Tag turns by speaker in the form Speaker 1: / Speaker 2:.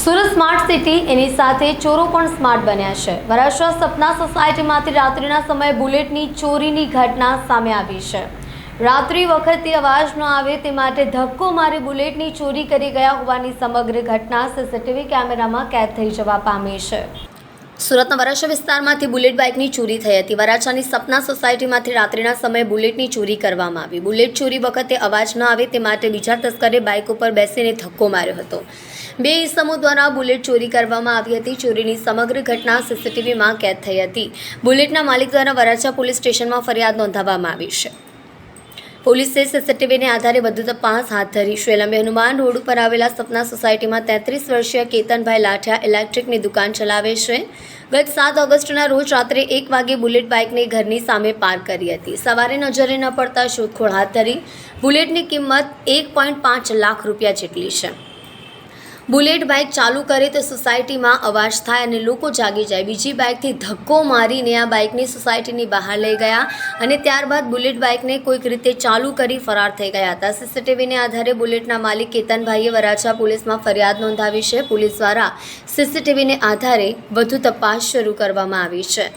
Speaker 1: Surat smart city એની સાથે ચોરો પણ smart બન્યા છે. વરાછા સપના સોસાયટીમાંથી રાત્રિના સમયે બુલેટની ચોરીની ઘટના સામે આવી છે. રાત્રિ વખતે અવાજ ન આવે તે માટે ધક્કો મારી બુલેટની ચોરી કરી ગયા હોવાની સમગ્ર ઘટના સીસીટીવી કેમેરામાં કેદ થઈ જવા પામી છે. સુરતના વરાછા વિસ્તારમાંથી બુલેટ બાઇકની ચોરી થઈ હતી. વરાછાની સપના સોસાયટીમાંથી રાત્રિના સમયે બુલેટની ચોરી કરવામાં આવી. બુલેટ ચોરી વખતે અવાજ ન આવે તે માટે બીજા તસ્કરે બાઇક ઉપર બેસીને ધક્કો માર્યો હતો. બે ઇસમો દ્વારા બુલેટ ચોરી કરવામાં આવી હતી. ચોરીની સમગ્ર ઘટના સીસીટીવીમાં કેદ થઈ હતી. બુલેટના માલિક દ્વારા વરાછા પોલીસ સ્ટેશનમાં ફરિયાદ નોંધાવવામાં આવી છે. પોલીસે સીસીટીવીને આધારે વધુ તપાસ હાથ ધરી. શ્રેલંબે હનુમાન રોડ ઉપર આવેલા સપના સોસાયટીમાં તેત્રીસ વર્ષીય કેતનભાઈ લાઠિયા ઇલેક્ટ્રિકની દુકાન ચલાવે છે. ગત સાત ઓગસ્ટના રોજ રાત્રે એક વાગે બુલેટ બાઇકને ઘરની સામે પાર્ક કરી હતી. સવારે નજરે ન પડતા શોધખોળ હાથ ધરી. બુલેટની કિંમત એક લાખ રૂપિયા જેટલી છે. બુલેટ બાઇક ચાલુ કરે તો સોસાયટીમાં અવાજ થાય અને લોકો જાગી જાય. બીજી બાઇકથી ધક્કો મારીને આ બાઇકની સોસાયટીની બહાર લઈ ગયા અને ત્યારબાદ બુલેટ બાઇકને કોઈક રીતે ચાલુ કરી ફરાર થઈ ગયા હતા. સીસીટીવીને આધારે બુલેટના માલિક કેતનભાઈએ વરાછા પોલીસમાં ફરિયાદ નોંધાવી છે. પોલીસ દ્વારા સીસીટીવીને આધારે વધુ તપાસ શરૂ કરવામાં આવી છે.